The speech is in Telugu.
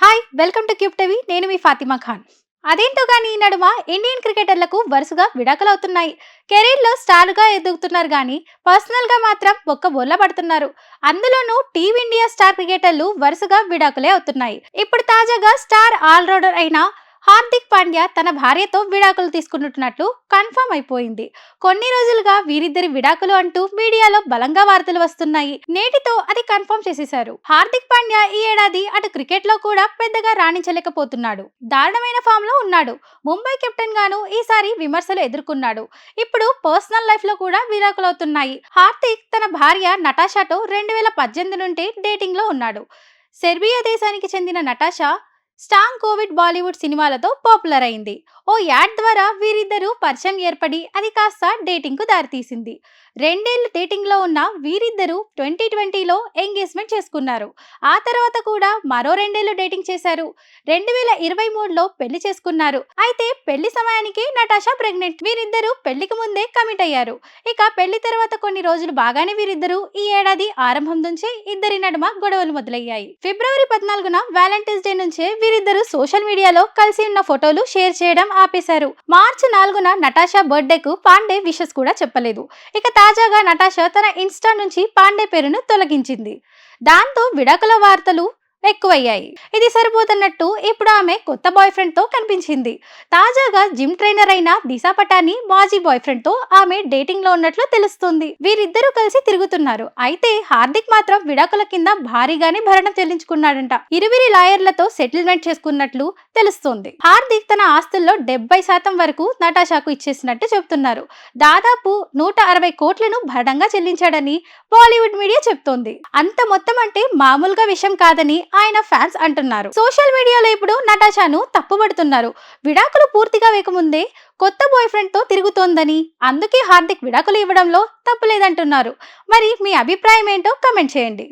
Hi welcome to Cube TV నేను మీ ఫాతిమా ఖాన్. అదేంటో కానీ ఈ నడుమ ఇండియన్ క్రికెటర్లకు వరుసగా విడాకులు అవుతున్నాయి కెరీర్లో స్టార్గా ఎదుగుతున్నారు కానీ పర్సనల్గా మాత్రం ఒక్క బొల్ల పడుతున్నారు. అందులోనూ టీమిండియా స్టార్ క్రికెటర్లు వరుసగా విడాకులే అవుతున్నాయి. ఇప్పుడు తాజాగా స్టార్ ఆల్రౌండర్ అయిన హార్దిక్ పాండ్యా తన భార్యతో విడాకులు తీసుకుంటున్నట్లు కన్ఫర్మ్ అయిపోయింది. కొన్ని రోజులుగా వీరిద్దరి విడాకులు అంటూ మీడియాలో బలంగా వార్తలు వస్తున్నాయి. నేటితో అది కన్ఫర్మ్ చేసేశారు. హార్దిక్ పాండ్యా ఈ ఏడాది అటు క్రికెట్లో కూడా పెద్దగా రాణించలేకపోతున్నాడు. దారుణమైన ఫామ్లో ఉన్నాడు. ముంబై కెప్టెన్ గాను ఈసారి విమర్శలు ఎదుర్కొన్నాడు. ఇప్పుడు పర్సనల్ లైఫ్లో కూడా విడాకులు అవుతున్నాయి. హార్దిక్ తన భార్య నటాషాతో రెండు వేల పద్దెనిమిది నుండి డేటింగ్లో ఉన్నాడు. సెర్బియా దేశానికి చెందిన నటాషా స్టాంగ్ కోవిడ్ బాలీవుడ్ సినిమాలతో పాపులర్ అయింది. ఓ యాడ్ ద్వారా వీరిద్దరూ పరిచయం ఏర్పడి అది కాస్త డేటింగ్కు దారితీసింది. రెండేళ్ళు డేటింగ్లో ఉన్న వీరిద్దరూ ట్వంటీ ట్వంటీలో ఎంగేజ్మెంట్ చేసుకున్నారు. ఆ తర్వాత కూడా మరో రెండేళ్ళు డేటింగ్ చేశారు. రెండు వేల ఇరవై మూడులో పెళ్ళి చేసుకున్నారు. అయితే పెళ్ళి సమయానికి నటాషా ప్రెగ్నెంట్. వీరిద్దరూ పెళ్ళికి ముందే కమిట్ అయ్యారు. ఇక పెళ్ళి తర్వాత కొన్ని రోజులు బాగానే వీరిద్దరూ ఈ ఏడాది ఆరంభం నుంచే ఇద్దరి నడుమ గొడవలు మొదలయ్యాయి. ఫిబ్రవరి పద్నాలుగున వ్యాలంటైన్స్ డే నుంచే వీరిద్దరూ సోషల్ మీడియాలో కలిసి ఉన్న ఫోటోలు షేర్ చేయడం ఆపేశారు. మార్చి నాలుగున నటాషా బర్త్డేకు పాండే విషెస్ కూడా చెప్పలేదు. ఇక తాజాగా నటాషా తన ఇన్స్టా నుంచి పాండే పేరును తొలగించింది. దాంతో విడాకుల వార్తలు ఎక్కువయ్యాయి. ఇది సరిపోతున్నట్టు ఇప్పుడు ఆమె కొత్త బాయ్ ఫ్రెండ్తో కనిపించింది. తాజాగా జిమ్ ట్రైనర్ అయిన దిశా పటాని మాజీ బాయ్ ఫ్రెండ్తో ఆమె డేటింగ్లో ఉన్నట్లు తెలుస్తుంది. వీరిద్దరూ కలిసి తిరుగుతున్నారు. అయితే హార్దిక్ మాత్రం విడాకుల కింద భారీగానే భరణం చెల్లించుకున్నాడంట. ఇరువిరి లాయర్లతో సెటిల్మెంట్ చేసుకున్నట్లు తెలుస్తోంది. హార్దిక్ తన ఆస్తుల్లో డెబ్బై శాతం వరకు నటాషాకు ఇచ్చేసినట్టు చెబుతున్నారు. దాదాపు నూట అరవై కోట్లను భరణంగా చెల్లించాడని బాలీవుడ్ మీడియా చెప్తోంది అంత మొత్తం అంటే మామూలుగా విషయం కాదని ఆయన ఫ్యాన్స్ అంటున్నారు. సోషల్ మీడియాలో ఇప్పుడు నటాషాను తప్పుబడుతున్నారు. విడాకులు పూర్తిగా వేయకముందే కొత్త బాయ్ ఫ్రెండ్తో తిరుగుతోందని అందుకే హార్దిక్ విడాకులు ఇవ్వడంలో తప్పులేదంటున్నారు. మరి మీ అభిప్రాయం ఏంటో కమెంట్ చేయండి.